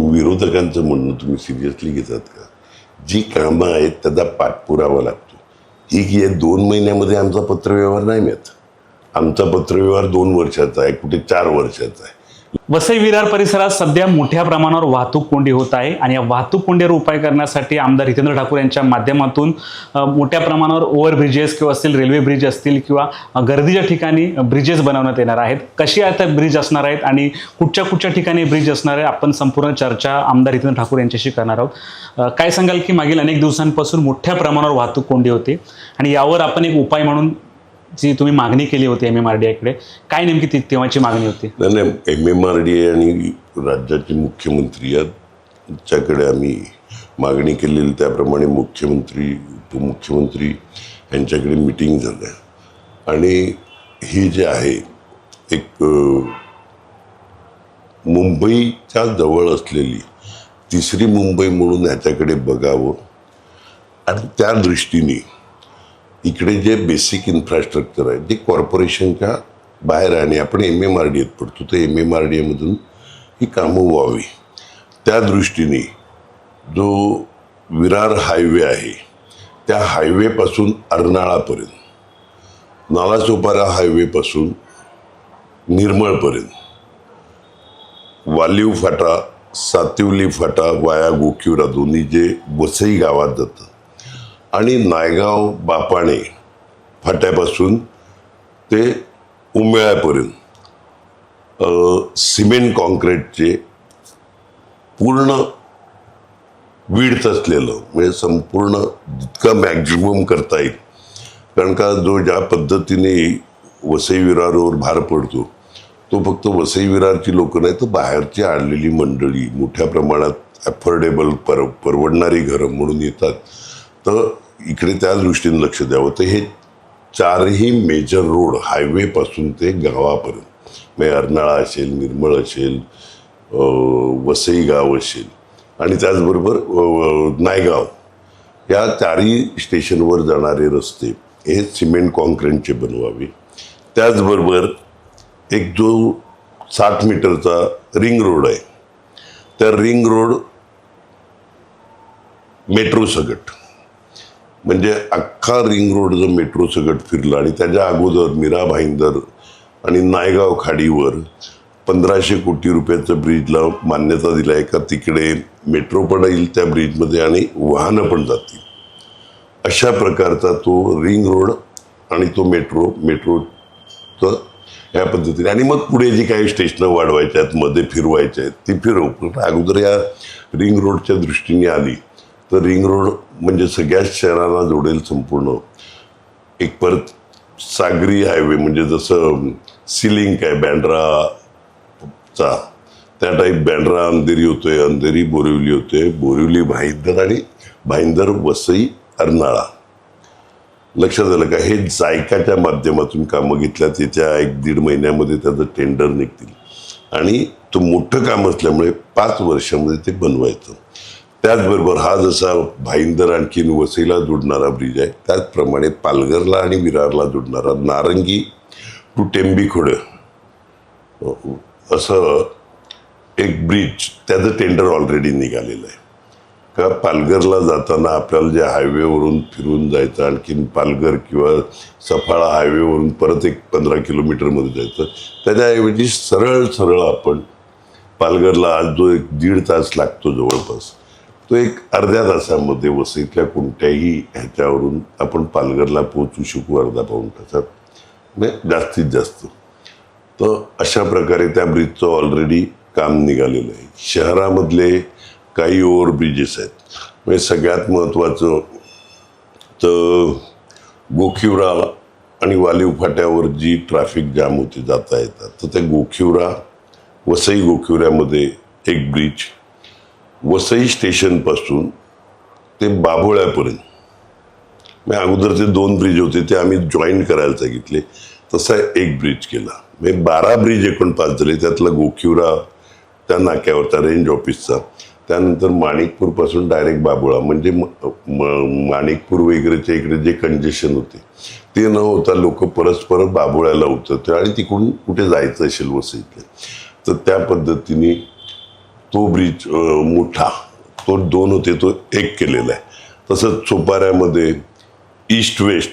विरोधकांचं म्हणणं तुम्ही सिरियसली घेतात का? जी कामं आहेत त्याचा पाठपुरावा लागतो. एक या दोन महिन्यामध्ये आमचा पत्रव्यवहार नाही मिळत. आमचा पत्रव्यवहार दोन वर्षाचा आहे कुठे चार वर्षाचा आहे. वसई विरार परिसरात सध्या मोठ्या प्रमाणावर वाहतूक कोंडी होत आहे आणि या वाहतूक कोंडीवर उपाय करण्यासाठी आमदार हितेंद्र ठाकूर यांच्या माध्यमातून मोठ्या प्रमाणावर ओव्हर ब्रिजेस किंवा असतील रेल्वे ब्रिज असतील किंवा गर्दीच्या ठिकाणी ब्रिजेस बनवण्यात येणार आहेत. कशी आता ब्रिज असणार आहेत आणि कुठच्या कुठच्या ठिकाणी ब्रिज असणार आहे आपण संपूर्ण चर्चा आमदार हितेंद्र ठाकूर यांच्याशी करणार आहोत. काय सांगाल की मागील अनेक दिवसांपासून मोठ्या प्रमाणावर वाहतूक कोंडी होते आणि यावर आपण एक उपाय म्हणून जी तुम्ही मागणी केली होती एम एम आर डी आयकडे काय नेमकी ती तेव्हाची मागणी होती? नाही नाही M M R D I आणि राज्याचे मुख्यमंत्री यांच्याकडे आम्ही मागणी केलेली त्याप्रमाणे मुख्यमंत्री उपमुख्यमंत्री यांच्याकडे मिटिंग झाल्या. आणि ही जे आहे एक मुंबईच्या जवळ असलेली तिसरी मुंबई म्हणून ह्याच्याकडे बघावं. आणि त्या दृष्टीने इकडे जे बेसिक इन्फ्रास्ट्रक्चर आहे ते कॉर्पोरेशनच्या बाहेर आहे आणि आपण एम एम आर डी एत पडतो तर एम एम आर डी एमधून ही कामं व्हावी. त्या दृष्टीने जो विरार हायवे आहे त्या हायवेपासून अर्नाळापर्यंत नालासोपारा हायवेपासून निर्मळपर्यंत वालीव फाटा सातिवली फाटा वाया गोकिवरा दोन्ही जे वसई गावात जातं आणि नायगाव बापाणे फाट्यापासून ते उमेळ्यापर्यंत सिमेंट कॉन्क्रीटचे पूर्ण विडत असलेलं म्हणजे संपूर्ण जितका मॅक्झिमम करता येईल. कारण का जो ज्या पद्धतीने वसई विरारवर भार पडतो तो फक्त वसई विरारची लोकं नाही तर बाहेरची आणलेली मंडळी मोठ्या प्रमाणात ॲफोर्डेबल पर परवडणारी घरं म्हणून येतात. तर इकडे त्या दृष्टीने लक्ष द्यावं. तर हे चारही मेजर रोड हायवेपासून ते गावापर्यंत. म्हणजे अर्नाळा असेल निर्मळ असेल वसई गाव असेल आणि त्याचबरोबर नायगाव. या चारही स्टेशनवर जाणारे रस्ते हे सिमेंट कॉन्क्रीटचे बनवावे. त्याचबरोबर एक जो साठ मीटरचा रिंग रोड आहे. त्या रिंग रोड मेट्रो सगट. म्हणजे अख्खा रिंग रोड जर मेट्रो सगट फिरला आणि त्याच्या अगोदर मीरा भाईंदर आणि नायगाव खाडीवर पंधराशे कोटी रुपयाचं ब्रिजला मान्यता दिला आहे का तिकडे मेट्रो पण येईल त्या ब्रिजमध्ये आणि वाहनं पण जातील. अशा प्रकारचा तो रिंग रोड आणि तो मेट्रो मेट्रोचं ह्या पद्धतीने. आणि मग पुढे जी काही स्टेशनं वाढवायच्या आहेत मध्ये फिरवायच्या आहेत ती फिरव. अगोदर या रिंग रोडच्या दृष्टीने आली. तर रिंग रोड म्हणजे सगळ्याच शहराला जोडेल संपूर्ण. एक परत सागरी हायवे म्हणजे जसं सिलिंक आहे बँड्राचा त्या टाईप बँड्रा अंधेरी होतोय अंधेरी बोरिवली होते. बोरिवली भाईंदर आणि भाईंदर वसई अर्नाळा. लक्षात आलं का? हे जायकाच्या माध्यमातून कामं घेतल्यात. येत्या एक दीड महिन्यामध्ये त्याचं टेंडर निघतील. आणि तो मोठं काम असल्यामुळे पाच वर्षामध्ये ते बनवायचं. त्याचबरोबर हा जसा भाईंदर आणखीन वसईला जोडणारा ब्रिज आहे त्याचप्रमाणे पालघरला आणि विरारला जोडणारा नारंगी टू टेंबीखोड. असं एक ब्रिज त्याचं टेंडर ऑलरेडी निघालेलं आहे. का पालघरला जाताना आपल्याला जे हायवेवरून फिरून जायचं आणखीन पालघर किंवा सफाळा हायवेवरून परत एक पंधरा किलोमीटरमध्ये जायचं त्याच्याऐवजी सरळ सरळ आपण पालघरला आज जो एक दीड तास लागतो जवळपास. तो एक अर्ध्या तासामध्ये वसईतल्या कोणत्याही ह्याच्यावरून आपण पालघरला पोहोचू शकू अर्धा पाऊन तासात. म्हणजे जास्तीत जास्त. तर अशा प्रकारे त्या ब्रिजचं ऑलरेडी काम निघालेलं आहे. शहरामधले काही ओव्हर ब्रिजेस आहेत. म्हणजे सगळ्यात महत्त्वाचं तर गोखिवरा आणि वालीव फाट्यावर जी ट्रॅफिक जाम होती जाता येतात. तर त्या गोखिवरा वसई गोखिवऱ्यामध्ये एक ब्रिज वसई स्टेशनपासून ते बाभोळ्यापर्यंत. म्हणजे अगोदर ते दोन ब्रिज होते ते आम्ही जॉईन करायला सांगितले. तसा एक ब्रिज केला. म्हणजे बारा ब्रिज एकोणपास पाच झाले. त्यातला गोखिवरा त्या नाक्यावरचा रेंज ऑफिसचा त्यानंतर माणिकपूरपासून डायरेक्ट बाबुळा म्हणजे म- म- माणिकपूर वगैरेच्या इकडे जे कंजेशन होते ते न होता लोक परस्पर बाबुळ्याला उतरते आणि तिकडून कुठे जायचं असेल वसईतले. तर त्या पद्धतीने तो ब्रिज मोठा. तो दोन होते तो एक केलेला आहे. तसंच चोपाऱ्यामध्ये ईस्ट वेस्ट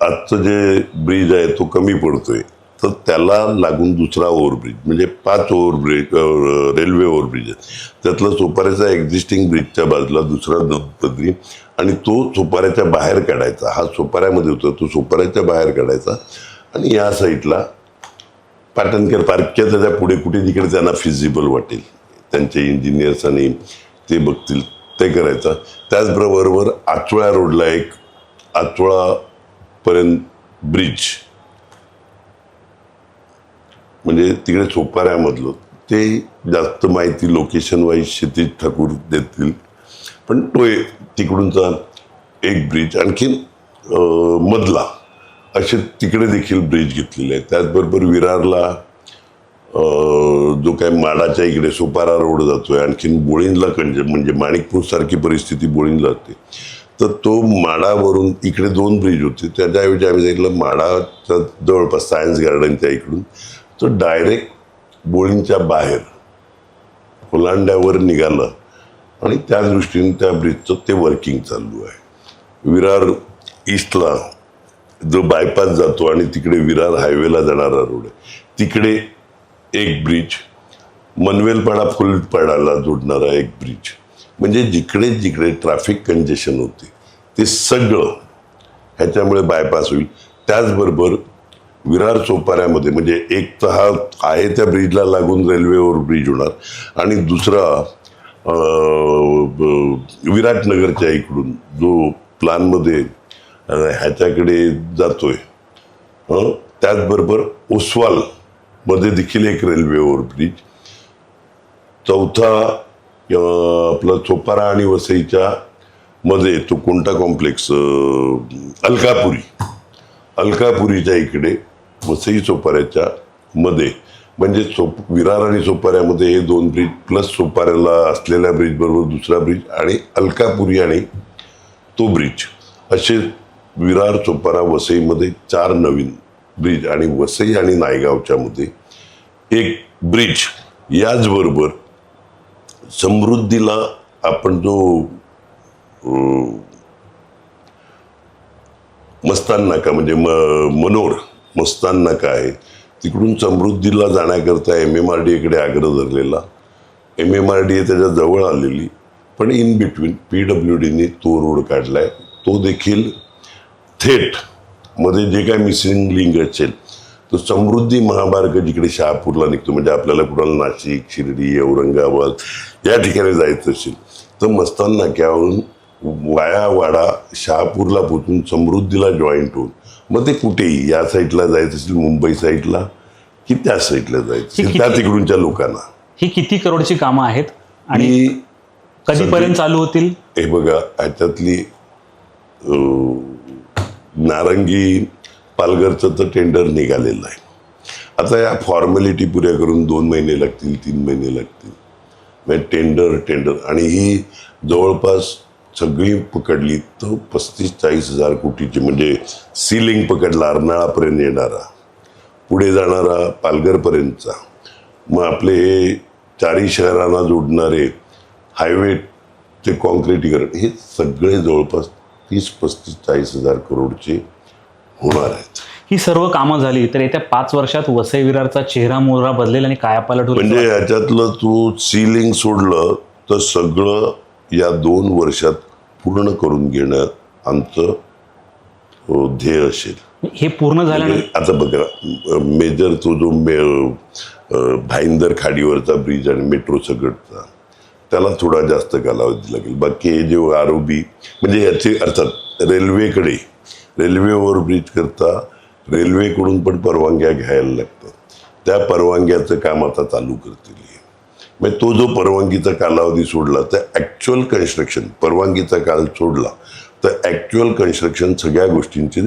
आजचं जे ब्रिज आहे तो कमी पडतोय. तर त्याला लागून दुसरा ओव्हरब्रिज म्हणजे पाच ओव्हरब्रिज रेल्वे ओव्हरब्रिज आहे त्यातला चोपाऱ्याचा एक्झिस्टिंग ब्रिजच्या बाजूला दुसरा दत्तद्री आणि तो चोपाऱ्याच्या बाहेर काढायचा. हा चोपाऱ्यामध्ये होता तो चोपाऱ्याच्या बाहेर काढायचा. आणि या साईडला पाटणकर पार्कच्या त्याच्या पुढे कुठे तिकडे त्यांना फिजिबल वाटेल. त्यांचे इंजिनियर्स आणि ते बघतील ते करायचं. त्याचबरोबर आचोळा रोडला एक आचोळापर्यंत ब्रिज म्हणजे तिकडे सोपाऱ्यामधलं ते जास्त माहिती लोकेशन वाईज क्षितिज ठाकूर देतील. पण तो एक तिकडूनचा एक ब्रिज आणखीन मधला. असे तिकडे देखील ब्रिज घेतलेले आहेत. त्याचबरोबर विरारला जो काय माडाच्या इकडे सुपारा रोड जातोय आणखीन बोळींला कंज म्हणजे माणिकपूर सारखी परिस्थिती बोळींला असते तर तो माडावरून इकडे दोन ब्रिज होते. त्याच्याऐवजी आम्ही सांगितलं माडाच्या जवळपास सायन्स गार्डनच्या इकडून. तो डायरेक्ट बोळींच्या बाहेर ओलांड्यावर निघालं. आणि त्या दृष्टीने त्या ब्रिजचं ते वर्किंग चालू आहे. विरार ईस्टला जो बायपास जातो आणि तिकडे विरार हायवेला जाणारा रोड आहे. तिकडे एक ब्रिज. मनवेलपाडा फुलपाडाला जोडणारा एक ब्रिज. म्हणजे जिकडे जिकडे ट्रॅफिक कंजेशन होते ते सगळं ह्याच्यामुळे बायपास होईल. त्याचबरोबर विरार चोपाऱ्यामध्ये म्हणजे एक तर हा आहे त्या ब्रिजला लागून रेल्वेवर ब्रिज होणार आणि दुसरा विराटनगरच्या इकडून जो प्लानमध्ये ह्याच्याकडे जातोय. त्याचबरोबर ओसवाल. मध्ये देखील एक रेल्वे ओव्हरब्रिज चौथा आपला चोपारा आणि वसईच्या मध्ये तो कोणता कॉम्प्लेक्स अलकापुरी. अलकापुरीच्या इकडे वसई चोपाऱ्याच्या मध्ये. म्हणजे चोप विरार आणि चोपाऱ्यामध्ये हे दोन ब्रिज प्लस चोपाऱ्याला असलेल्या ब्रिजबरोबर दुसरा ब्रिज आणि अलकापुरी आणि तो ब्रिज असे विरार चोपारा वसईमध्ये चार नवीन ब्रिज आणि वसई आणि नायगावच्या मध्ये एक ब्रिज याचबरोबर समृद्धीला आपण जो मस्तान नाका म्हणजे म मनोर मस्तान नाका आहे तिकडून समृद्धीला जाण्याकरता एम एम आर डी एकडे आग्रह धरलेला. M M R D A त्याच्याजवळ आलेली पण इन बिटवीन पी डब्ल्यू डीने तो रोड काढलाय. तो देखील थेट मध्ये जे काय मिसिंग लिंक असेल तो समृद्धी महामार्ग जिकडे शहापूरला निघतो म्हणजे आपल्याला कुणाला नाशिक शिर्डी औरंगाबाद या ठिकाणी जायचं असेल तर मस्तान नाक्यावरून वाया वाडा शहापूरला पोचून समृद्धीला जॉईंट होऊन मग ते कुठेही या साईडला जायचं असेल मुंबई साईडला की त्या साईडला जायचं असेल त्या तिकडूनच्या लोकांना. ही किती करोडची कामं आहेत आणि कधीपर्यंत चालू होतील? हे बघा ह्याच्यातली नारंगी पालघरचं तर टेंडर निघालेलं आहे. आता या फॉर्मॅलिटी पुऱ्या करून दोन महिने लागतील तीन महिने लागतील. म्हणजे टेंडर टेंडर आणि ही जवळपास सगळी पकडली तर पस्तीस चाळीस हजार कोटीची म्हणजे सिलिंग पकडला अर्नाळापर्यंत येणारा पुढे जाणारा पालघरपर्यंतचा. मग आपले हे चारही शहरांना जोडणारे हायवे ते कॉन्क्रिटीकरण हे सगळे जवळपास तीस पस्तीस चाळीस हजार करोडचे होणार आहेत. ही सर्व कामं झाली तर येत्या पाच वर्षात वसई विरारचा चेहरा मोहरा बदलेल आणि कायापालट होईल म्हणजे याच्यातलं तू सीलिंग सोडलं तर सगळं या दोन वर्षात पूर्ण करून घेण्यात आमचं ध्येय असेल. हे पूर्ण म्हणजे आता बघा मेजर तो जो भाईंदर खाडीवरचा ब्रिज आणि मेट्रो सगळचा त्याला थोडा जास्त कालावधी लागेल. बाकी हे जे आरोबी म्हणजे याचे अर्थात रेल्वेकडे रेल्वे ओव्हरब्रिज करता रेल्वेकडून पण परवानग्या घ्यायला लागतात. त्या परवानग्याचं काम आता चालू करतील मग म्हणजे तो जो परवानगीचा कालावधी सोडला तर ॲक्च्युअल कन्स्ट्रक्शन परवानगीचा काल सोडला तर ॲक्च्युअल कन्स्ट्रक्शन सगळ्या गोष्टींचे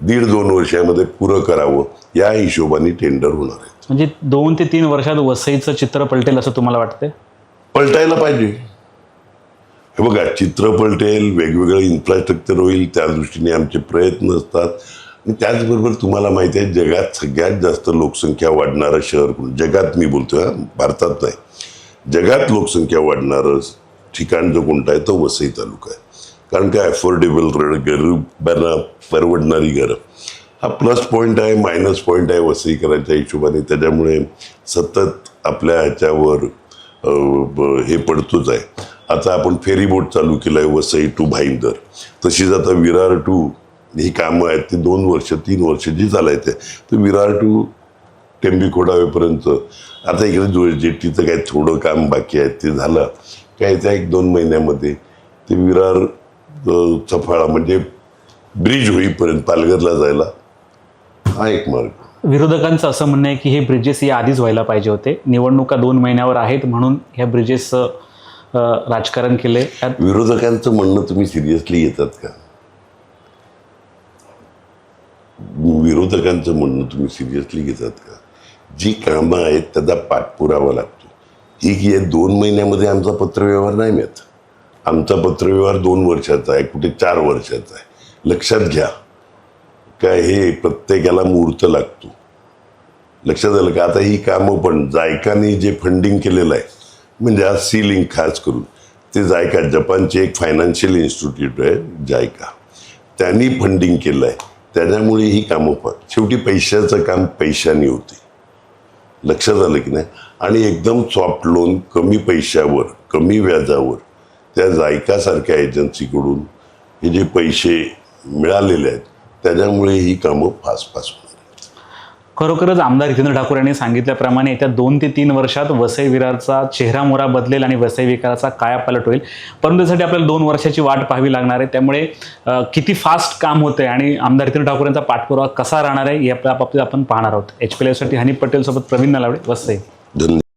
दीड दोन वर्षामध्ये पुरं करावं या हिशोबाने टेंडर होणार आहे म्हणजे दोन ते तीन वर्षात वसईचं चित्र पलटेल असं तुम्हाला वाटतंय? पलटायला पाहिजे. हे बघा चित्र पलटेल वेगवेगळं इन्फ्रास्ट्रक्चर होईल त्या दृष्टीने आमचे प्रयत्न असतात. आणि त्याचबरोबर तुम्हाला माहिती आहे जगात सगळ्यात जास्त लोकसंख्या वाढणारं शहर कोण? जगात मी बोलतोय हा, भारतात नाही. जगात लोकसंख्या वाढणारं ठिकाण जो कोणता आहे तो वसई तालुका आहे. कारण काय अफोर्डेबल गरीबांना परवडणारी घरं. हा प्लस पॉईंट आहे मायनस पॉईंट आहे वसईकरांच्या हिशोबाने. त्याच्यामुळे सतत आपल्या ह्याच्यावर हे पडतोच आहे. आता आपण फेरी बोट चालू केलं आहे वसई टू भाईंदर. तशीच आता विरार टू ही कामं आहेत ती दोन वर्ष तीन वर्ष जी चालायचे तर विरार टू टेंबी खोडावेपर्यंत आता इकडे जो जेटीचं काही थोडं काम बाकी आहे ते झालं. काय त्या एक दोन महिन्यामध्ये ते विरार चफाळा म्हणजे ब्रिज होईपर्यंत पालघरला जायला हा एक मार्ग. विरोधकांचं असं म्हणणं आहे की हे ब्रिजेस या आधीच व्हायला पाहिजे होते. निवडणुका दोन महिन्यावर आहेत म्हणून ह्या ब्रिजेसचं राजकारण केलंय. त्यात विरोधकांचं म्हणणं तुम्ही सिरियसली घेतात का? विरोधकांचं म्हणणं तुम्ही सिरियसली घेतात का? जी कामं आहेत त्याचा पाठपुरावा लागतो. ही की आहे दोन महिन्यामध्ये आमचा पत्रव्यवहार नाही मिळत. आमचा पत्रव्यवहार दोन वर्षाचा आहे कुठे चार वर्षाचा आहे. लक्षात घ्या. काय हे प्रत्येकाला मुहूर्त लागतो. लक्षात आलं का? आता ही कामं पण जायकाने जे फंडिंग केलेलं आहे म्हणजे आज सी लिंक खास करून ते जायका जपानचे एक फायनान्शियल इन्स्टिट्यूट आहे जायका. त्यांनी फंडिंग केलं आहे. त्याच्यामुळे ही कामं पण शेवटी पैशाचं काम पैशाने होते. लक्षात आलं की नाही? आणि एकदम सॉफ्ट लोन कमी पैशावर कमी व्याजावर त्या जायकासारख्या एजन्सीकडून हे जे पैसे मिळालेले आहेत त्याच्यामुळे ही कामं फास्ट फास्ट होणार खरोखरच आमदार हितेंद्र ठाकूर यांनी सांगितल्याप्रमाणे येत्या दोन ते तीन वर्षात वसई विरारचा चेहरा मोरा बदलेल आणि वसई विकाराचा कायापालट होईल. परंतु त्यासाठी आपल्याला दोन वर्षाची वाट पाहावी लागणार आहे. त्यामुळे किती फास्ट काम होतंय आणि आमदार हितेंद्र ठाकूर यांचा पाठपुरावा कसा राहणार आहे या बाबतीत आपण पाहणार आहोत. एच पी साठी हनी पटेल सोबत प्रवीण नलावडे वसई. धन्यवाद.